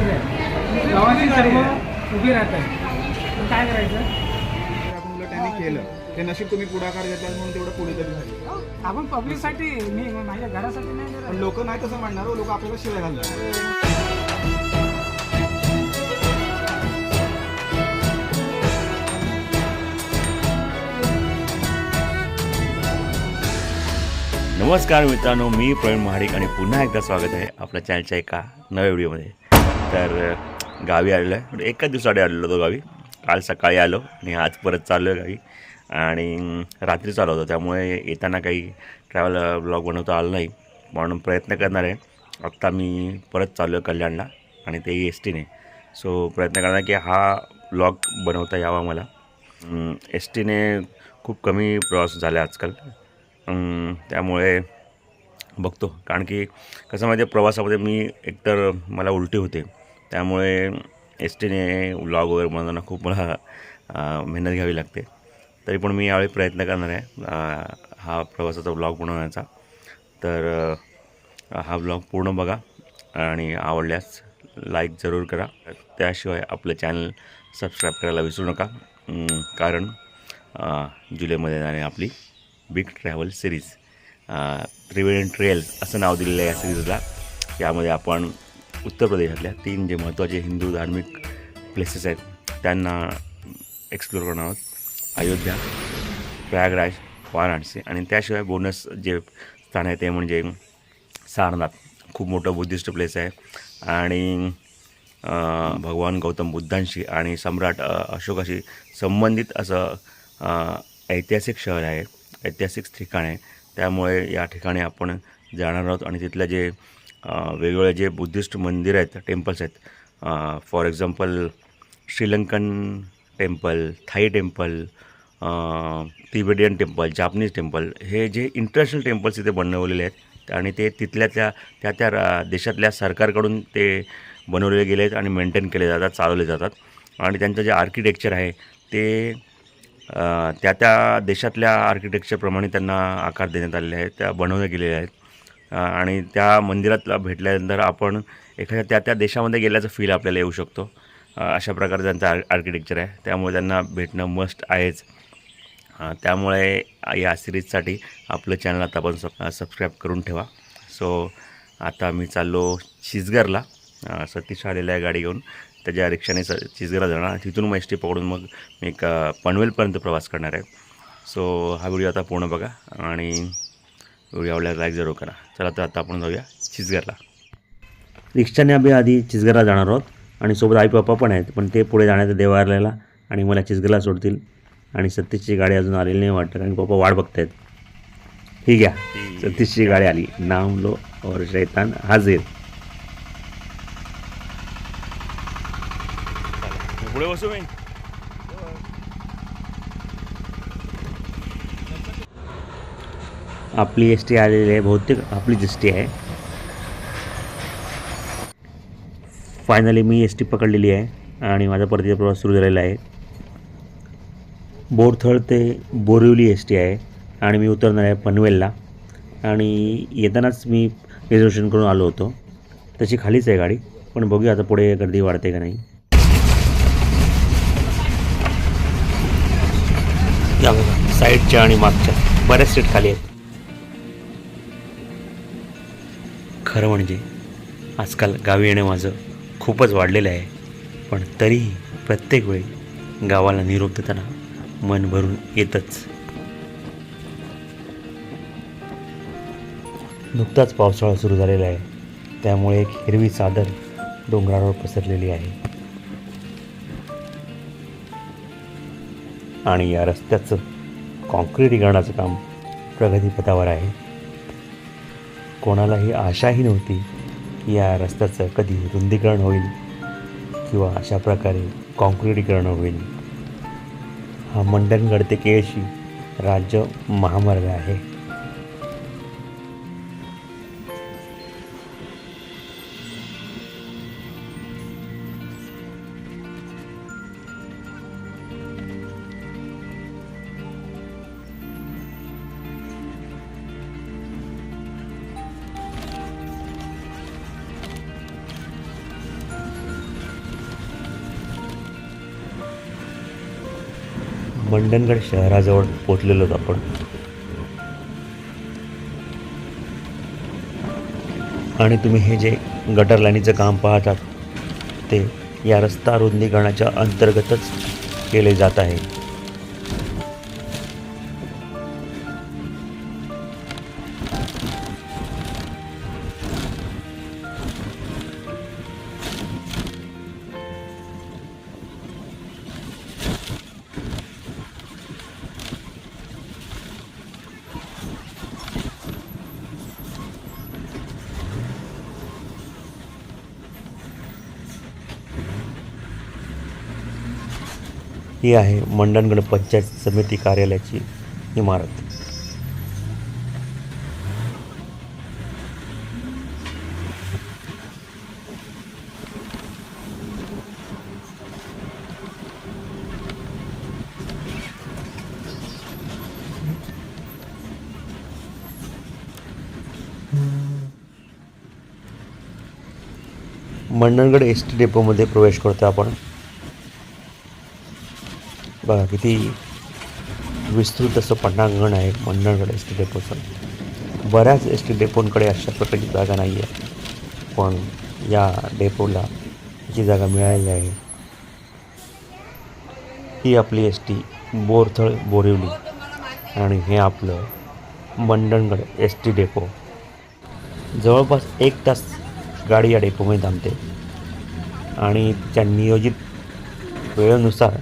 आहे गावाची सर्व उभी राहत आहे काय करायचं? त्यांनी केलं. ते नशीब तुम्ही पुढाकार घेतला म्हणून तेवढं पुढे तरी झाली. आपण पब्लिकसाठी मी माझ्या घरासाठी नाही लोक नाही तसं म्हणणार लोक आपल्याला शिवाय घालणार. नमस्कार मित्रांनो मी प्रवीण महाडिक आणि पुन्हा एकदा स्वागत आहे आपल्या चॅनलच्या एका नव्या व्हिडिओमध्ये तर गावी आलेलो आहे. म्हणजे एकाच दिवसासाठी आलेलो होतो गावी. काल सकाळी आलो आणि आज परत चाललो आहे गावी. आणि रात्री चालू होतो. त्यामुळे येताना काही ट्रॅव्हल ब्लॉग बनवता आलं नाही. म्हणून प्रयत्न करणार आहे. आत्ता मी परत चाललो आहे कल्याणला आणि ते एस टीने सो प्रयत्न करणार की हा ब्लॉग बनवता यावा मला. एस टीने खूप कमी प्रवास झाला आजकाल. त्यामुळे बघतो. कारण की कसं माझ्या प्रवासामध्ये मी एकतर मला उलटी होते. त्यामुळे एस टीने व्लॉग वगैरे बनवताना खूप मला मेहनत घ्यावी लागते. तरी पण मी यावेळी प्रयत्न करणार आहे हा प्रवासाचा व्लॉग बनवण्याचा. तर हा व्लॉग पूर्ण बघा आणि आवडल्यास लाईक जरूर करा. त्याशिवाय आपलं चॅनल सबस्क्राईब करायला विसरू नका. कारण जुलैमध्ये जाणे आपली big travel series Triveni trails असं नाव दिलेलं आहे या सिरीजला यामध्ये आपण उत्तर प्रदेशातल्या तीन जे महत्त्वाचे हिंदू धार्मिक प्लेसेस आहेत त्यांना एक्सप्लोर करणार आहोत. अयोध्या प्रयागराज वाराणसी आणि त्याशिवाय बोनस जे स्थान आहे ते म्हणजे सारनाथ. खूप मोठं बुद्धिस्ट प्लेस आहे. आणि भगवान गौतम बुद्धांशी आणि सम्राट अशोकाशी संबंधित असं ऐतिहासिक शहर आहे ऐतिहासिक ठिकाण आहे. त्यामुळे या ठिकाणी आपण जाणार आहोत आणि तिथलं जे वेगवेगळे जे बुद्धिस्ट मंदिर आहेत टेम्पल्स आहेत. For example Sri Lankan temple Thai temple Tibetan temple Japanese temple हे जे इंटरनॅशनल टेम्पल्स इथे बनवलेले आहेत आणि ते तिथल्या त्या त्या त्या देशातल्या सरकारकडून ते बनवलेले गेले आहेत आणि मेंटेन केले जातात चालवले जातात. आणि त्यांचं जे आर्किटेक्चर आहे ते त्या त्या देशातल्या आर्किटेक्चरप्रमाणे त्यांना आकार देण्यात आलेले आहेत त्या बनवल्या गेलेल्या आहेत. आणि त्या मंदिरातला भेटल्यानंतर आपण एखाद्या त्या त्या देशामध्ये गेल्याचं फील आपल्याला येऊ शकतो. अशा प्रकारे त्यांचं आर आर्किटेक्चर आहे. त्यामुळे त्यांना भेटणं मस्ट आहेच. त्यामुळे या सिरीजसाठी आपलं चॅनल आता आपण सब सबस्क्राईब करून ठेवा. सो आता मी चाललो चिजगरला सतीश आलेला आहे गाडी घेऊन. त्याच्या रिक्षाने स चिचगरला जाणार. तिथून मग एस टी पकडून मग मी एक पनवेलपर्यंत प्रवास करणार आहे. सो हा व्हिडिओ आता पूर्ण बघा. आणि व्हिडिओ आवडल्यास लाईक जरूर करा. चला तर आता आपण जाऊया चिचगरला रिक्षाने आम्ही आधी चिचगरला जाणार आहोत आणि सोबत आई पप्पा पण आहेत पण ते पुढे जाण्याचं देवारल्याला आणि मला चिचगरला सोडतील आणि सतीशची गाडी अजून आलेली नाही वाटतं कारण पप्पा वाट बघतायत. ही घ्या. सतीशची गाडी आली. नाम लो और शैतान हाजीर. पुढे बसू मी. आपली एस टी आलेली आहे बहुतेक आपलीच एस टी आहे. फायनली मी एस टी पकडलेली आहे आणि माझा परतीचा प्रवास सुरू झालेला आहे. बोरथळ ते बोरिवली एस टी आहे आणि मी उतरणार आहे पनवेलला. आणि येतानाच मी रिझर्वेशन करून आलो होतो. तशी खालीच आहे गाडी पण बघूया आता पुढे गर्दी वाढते का नाही. साईडच्या आणि मागच्या बऱ्याच सीट खाली आहेत. खरं म्हणजे आजकाल गावी येणं माझं खूपच वाढलेलं आहे. पण तरीही प्रत्येक वेळी गावाला निरोप देताना मन भरून येतच. नुकताच पावसाळा सुरू झालेला आहे. त्यामुळे एक हिरवी चादर डोंगरावर पसरलेली आहे. आणि या रस्त्याचं कॉन्क्रिटीकरणाचं काम प्रगतीपथावर आहे. कोणालाही आशाही नव्हती की या रस्त्याचं कधी रुंदीकरण होईल किंवा अशा प्रकारे कॉन्क्रिटीकरण होईल. हा मंडणगड ते केळशी राज्य महामार्ग आहे. मंडणगड शहराजवळ पोचलेलो आपण. आणि तुम्ही हे जे गटर लाईनीचं काम पाहतात ते या रस्ता रुंदीकरणाच्या अंतर्गतच केले जात आहे. ही आहे मंडणगड पंचायत समिती कार्यालयाची इमारत. मंडणगड एस टी डेपोमध्ये प्रवेश करतो आपण. बघा किती विस्तृत असं पन्नांगण आहे मंडणगड एस टी डेपोचं. बऱ्याच एस टी डेपोंकडे अशा प्रकारची जागा नाही आहे पण या डेपोला जी जागा मिळालेली आहे ही आपली एस टी बोरथळ बोरिवली. आणि हे आपलं मंडणगड एस टी डेपो. जवळपास एक तास गाडी या डेपोमध्ये थांबते. आणि त्या नियोजित वेळेनुसार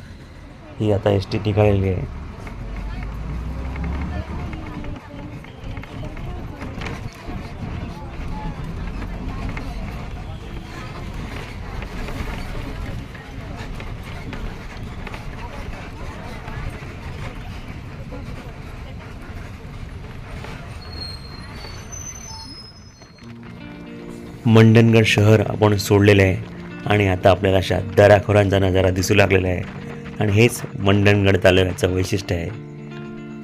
ही आता एस टी निघालेली आहे. मंडणगड शहर आपण सोडलेलं आहे आणि आता आपल्याला अशा दराखोरांचा नजारा दिसू लागलेला आहे. आणि हेच मंडणगड तालुक्याचं वैशिष्ट्य आहे.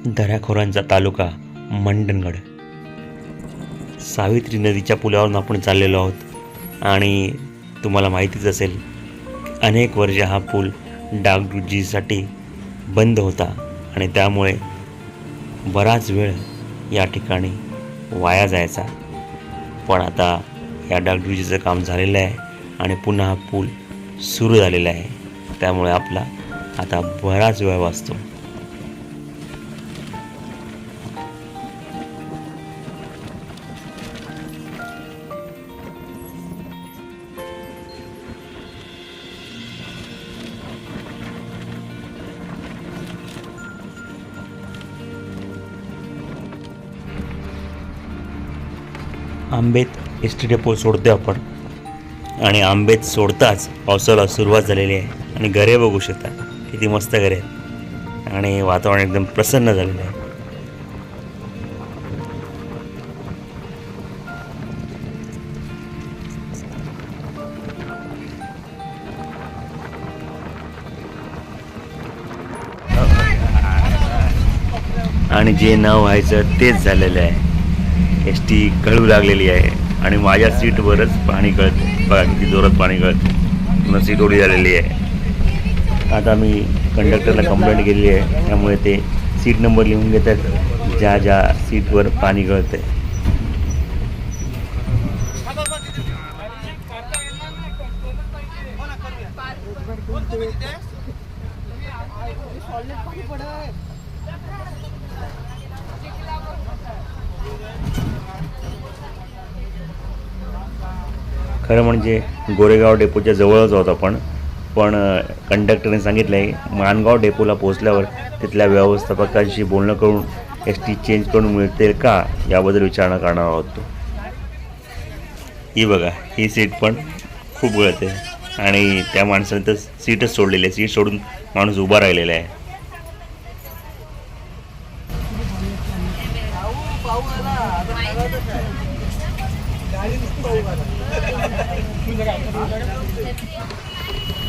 दऱ्याखोरांचा तालुका मंडणगड. सावित्री नदीच्या पुलावरून आपण चाललेलो आहोत आणि तुम्हाला माहितीच असेल अनेक वर्ष हा पूल डागडुजीसाठी बंद होता आणि त्यामुळे बराच वेळ या ठिकाणी वाया जायचा. पण आता या डागडुजीचं काम झालेलं आहे आणि पुन्हा हा पूल सुरू झालेला आहे. त्यामुळे आपला आता बराच वेळ वाचतो. आंबेत एस टी डेपो सोडतो आपण. आणि आंबेत सोडताच पावसाला सुरुवात झालेली आहे. आणि घरे बघू शकता. किती मस्त घर आहे आणि वातावरण एकदम प्रसन्न झालेलं आहे. आणि जे नाव व्हायचं तेच झालेलं आहे. एस टी कळू लागलेली आहे. आणि माझ्या सीटवरच पाणी कळतं बघा किती जोरात पाणी कळतं पुन्हा सीट ओढी झालेली आहे. आता मी कंडक्टरला कंप्लेंट केलेली आहे. त्यामुळे ते सीट नंबर लिहून घेतात. ज्या ज्या सीटवर पाणी गळतं आहे खरं म्हणजे गोरेगाव डेपोच्या जवळच आहोत आपण. पण कंडक्टरने सांगितलं आहे माणगाव डेपोला पोहोचल्यावर तिथल्या व्यवस्थापकांशी बोलणं करून एस टी चेंज करून मिळते का याबद्दल विचारणा करणार आहोत तो. ही बघा ही सीट पण खूप गळते आणि त्या माणसाने तर सीटच सोडलेली आहे. सीट सोडून माणूस उभा राहिलेला आहे.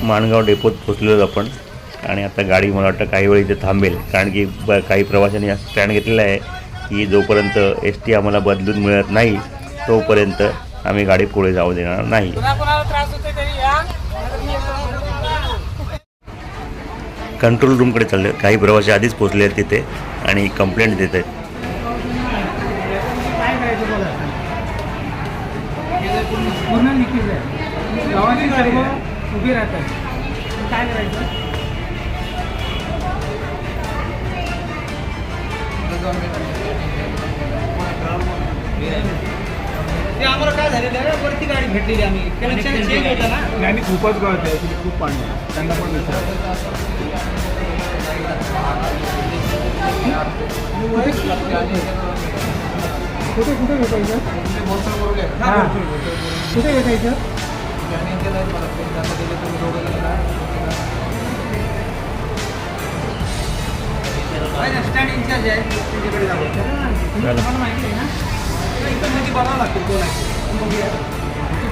माणगाव डेपोत पोचलेलो आपण. आणि आता गाडी मला वाटतं काही वेळ इथे थांबेल. कारण की ब काही प्रवाशांनी असं स्टँड घेतलेला आहे की जोपर्यंत एस टी आम्हाला बदलून मिळत नाही तोपर्यंत आम्ही गाडी पुढे जाऊ देणार नाही. कंट्रोल रूमकडे चालले काही प्रवासी आधीच पोचले आहेत तिथे आणि कंप्लेंट देत आहेत. पूर्ण उभी राहतात. काय करायचं? ते आम्हाला काय झालेलं आहे वरती गाडी भेटलेली आम्ही. कनेक्शन चेंज होतं ना? खूपच गळत आहे खूप पाणी. त्यांना पण विचार कुठे कुठे भेटायचं? कुठे भेटायचं? स्टँड इंचार्ज आहे. त्यांच्याकडे जाऊ तुम्हाला माहिती आहे ना? इथं मध्ये बघावं लागतील कोण आहे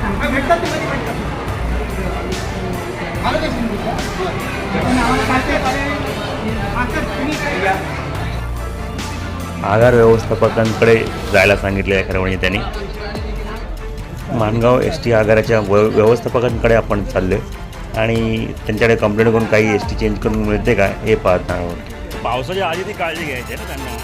हा, भेटतात ते मध्ये भेटतात. आलं का सिंधूला? पण आम्हाला काय ते आता तुम्ही काय आगार व्यवस्थापकांकडे जायला सांगितले आहे खरं म्हणजे त्यांनी. मानगाव एस टी आगाराच्या व व्यवस्थापकांकडे आपण चाललो आहे आणि त्यांच्याकडे कंप्लेंट करून काही एस टी चेंज करून मिळते का हे पाहत आहोत. पावसाच्या आधी ती काळजी घ्यायची ना त्यांना.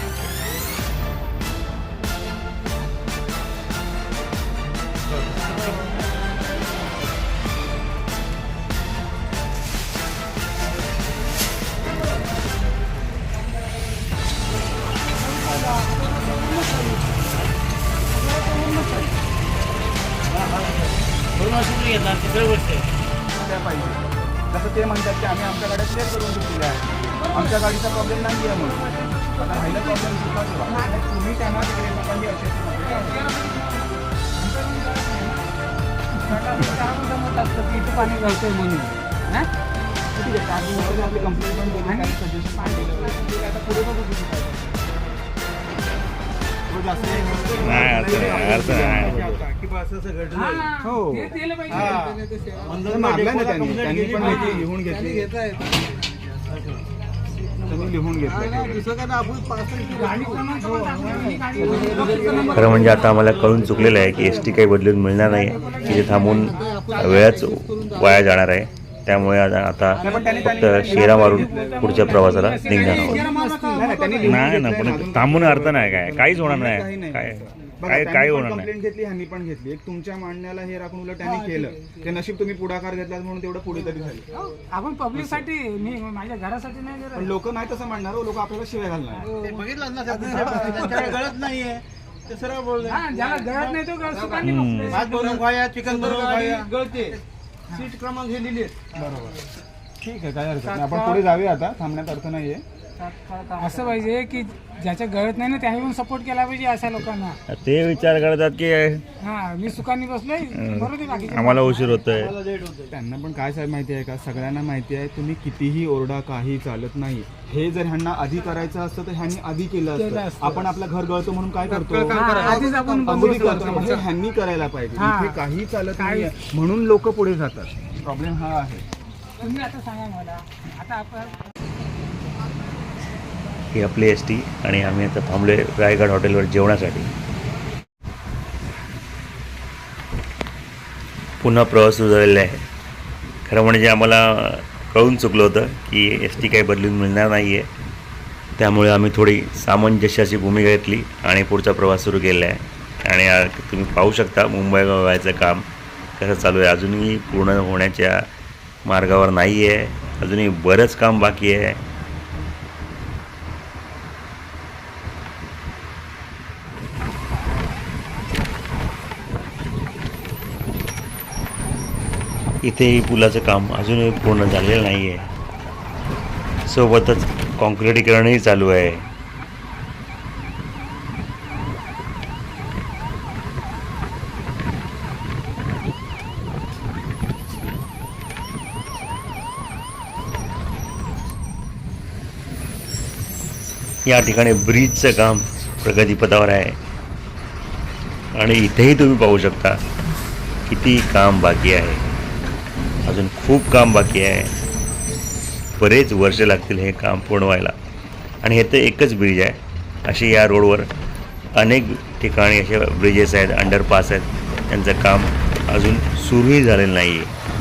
त्या पाहिजे. तसं ते म्हणतात की आम्ही आमच्या गाड्या क्लिअर करून घेतलेल्या आहे. आमच्या गाडीचा प्रॉब्लेम नाही आहे म्हणून. आता राहिला प्रॉब्लेम तुम्ही त्यांना तिकडे लोकांनी इथं पाणी म्हणून. हां? ठीक आहे आपली कंप्लेंट पण काही सजेशन आता पुढे बघू किती. नाही, हो. मारलं ना त्यांनी. त्यांनी पण लिहून घेतली. त्यांनी लिहून घेतलं खरं म्हणजे आता आम्हाला कळून चुकलेलं आहे की एस टी काही बदलून मिळणार नाही तिथे थांबून वेळच वाया जाणार आहे. त्यामुळे आता आता फक्त शेरा मारून पुढच्या प्रवासाला निघणार आहोत. नाही, ना पण थांबून अर्थ नाही काय? काहीच होणार नाही. नाही. काय होणार नाही. कंप्लेंट घेतली ह्यांनी पण घेतली. एक तुमच्या मांडण्याला हे राखून उलट त्यांनी केलं. ते नशीब तुम्ही पुढाकार घेतलात म्हणून तेवढं पुढे तरी झाले. आपण पब्लिकसाठी मी माझ्या घरासाठी नाही पण लोक नाही तसं म्हणणार लोक आपल्याला शिवाय घालणार ते बघितलं ना गळत नाहीये. ते सरळ बोलले. हा ज्याला गळत नाही तो. भात बनवून खाया चिकन बनवून खाया गळते. सीट क्रमांक हे लिहिले बरोबर. ठीक आहे काय हरकत नाही. आपण पुढे जाऊया आता थांबण्यात अर्थ नाहीये. असं पाहिजे की ज्याच्या गळत नाही ना त्याने पण सपोर्ट केला पाहिजे अशा लोकांना. ते विचार करतात की हा मी सुखाने बसलोय. बरोबर आम्हाला उशीर होतोय. त्यांना पण काय साहेब माहिती आहे का? सगळ्यांना माहिती आहे तुम्ही कितीही ओरडा काही चालत नाही. हे जर ह्यांना आधी करायचं असतं तर ह्यांनी आधी केलं असतं. आपण आपलं घर गळतो म्हणून काय करतो? हा. म्हणजे ह्यांनी करायला पाहिजे. इथे काही चालत नाही. म्हणून लोक पुढे जातात. प्रॉब्लेम हा आहे. तुम्ही आता सांगा मला. आता आपण ही आपली एस टी आणि आम्ही आता थांबलोय रायगड हॉटेलवर जेवणासाठी. पुन्हा प्रवास सुरू झालेला आहे. खरं म्हणजे आम्हाला कळून चुकलं होतं की एस टी काही बदलून मिळणार नाही आहे त्यामुळे आम्ही थोडी सामंजस्याची भूमिका घेतली आणि पुढचा प्रवास सुरू केला आहे. आणि तुम्ही पाहू शकता मुंबई गोव्याचं काम कसं चालू आहे. अजूनही पूर्ण होण्याच्या मार्गावर नाही आहे अजूनही बरंच काम बाकी आहे. इथेही पुलाचं काम अजूनही पूर्ण झालेलं नाही आहे सोबतच कॉन्क्रिटीकरणही चालू आहे. या ठिकाणी ब्रिजचं काम प्रगतीपथावर आहे. आणि इथेही तुम्ही पाहू शकता किती काम बाकी आहे. अजून खूप काम बाकी आहे. बरेच वर्ष लागतील हे काम पूर्ण व्हायला. आणि हे तर एकच ब्रिज आहे. असे या रोडवर अनेक ठिकाणी असे ब्रिजेस आहेत अंडरपास आहेत. त्यांचं काम अजून सुरूही झालेलं नाही आहे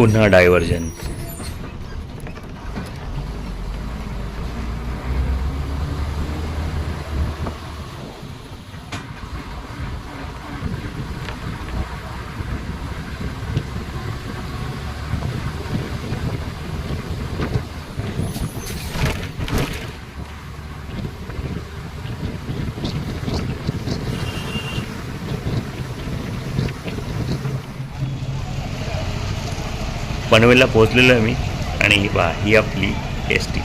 पुन्हा डायव्हर्जन पनवेलला पोहोचलेलो आहे मी. आणि वा ही आपली एस टी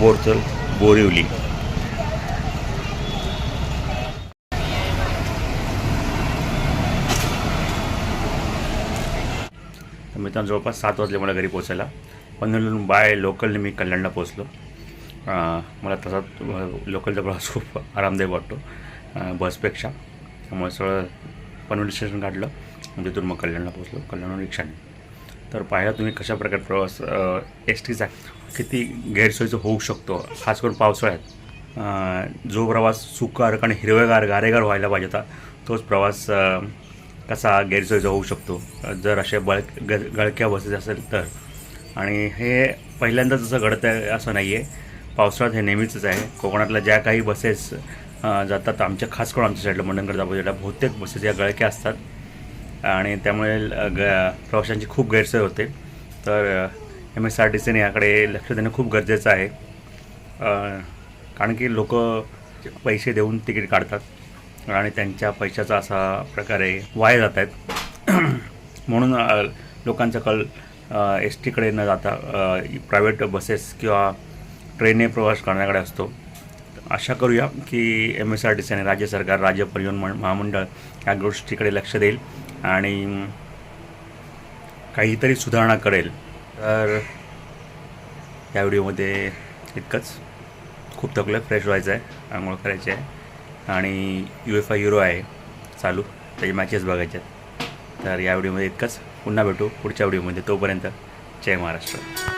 बोरचल बोरिवली तर मित्रांनो जवळपास सात वाजले मला घरी पोचायला पनवेलवरून बाय लोकलने मी कल्याणला पोचलो मला तसा लोकलचा प्रवास खूप आरामदायक वाटतो बसपेक्षा त्यामुळे सगळं पनवेल स्टेशन काढलं. तिथून मग कल्याणला पोचलो कल्याणवरून रिक्षाने. तर पाहिला तुम्ही कशा प्रकारे प्रवास एस टीचा किती गैरसोयीचं होऊ शकतो खास करून पावसाळ्यात. जो प्रवास सुकार आणि हिरवेगार गारेगार व्हायला पाहिजे होता तोच प्रवास कसा गैरसोयीचा होऊ शकतो. जर अशा बळ ग गळक्या बसेस असेल तर. आणि हे पहिल्यांदा जसं घडतं आहे असं नाही आहे पावसाळ्यात हे नेहमीचंच आहे. कोकणातल्या ज्या काही बसेस जातात आमच्या खास करून आमच्या साईडला मंडणगड दापोलीला बहुतेक बसेस या गळक्या असतात. आणि त्यामुळे ल- ग प्रवाशांची खूप गैरसोय होते. तर एम एस आर टी सीने याकडे लक्ष देणं खूप गरजेचं आहे. कारण की लोक पैसे देऊन तिकीट काढतात आणि त्यांच्या पैशाचा असा प्रकारे वाया जात आहेत. म्हणून लोकांचा कल एस टीकडे न जाता प्रायव्हेट बसेस किंवा ट्रेनने प्रवास करण्याकडे असतो. आशा करूया की M S R T C आणि राज्य सरकार राज्य परिवहन महामंडळ या गोष्टीकडे लक्ष देईल. आणि काहीतरी सुधारणा करेल. तर या व्हिडिओमध्ये इतकंच. खूप थकलं फ्रेश व्हायचं आहे आंघोळ करायची आहे. आणि यू एफ आय युरो आहे चालू. त्याचे मॅचेस बघायच्या आहेत. तर या व्हिडिओमध्ये इतकंच. पुन्हा भेटू पुढच्या व्हिडिओमध्ये. तोपर्यंत जय महाराष्ट्र.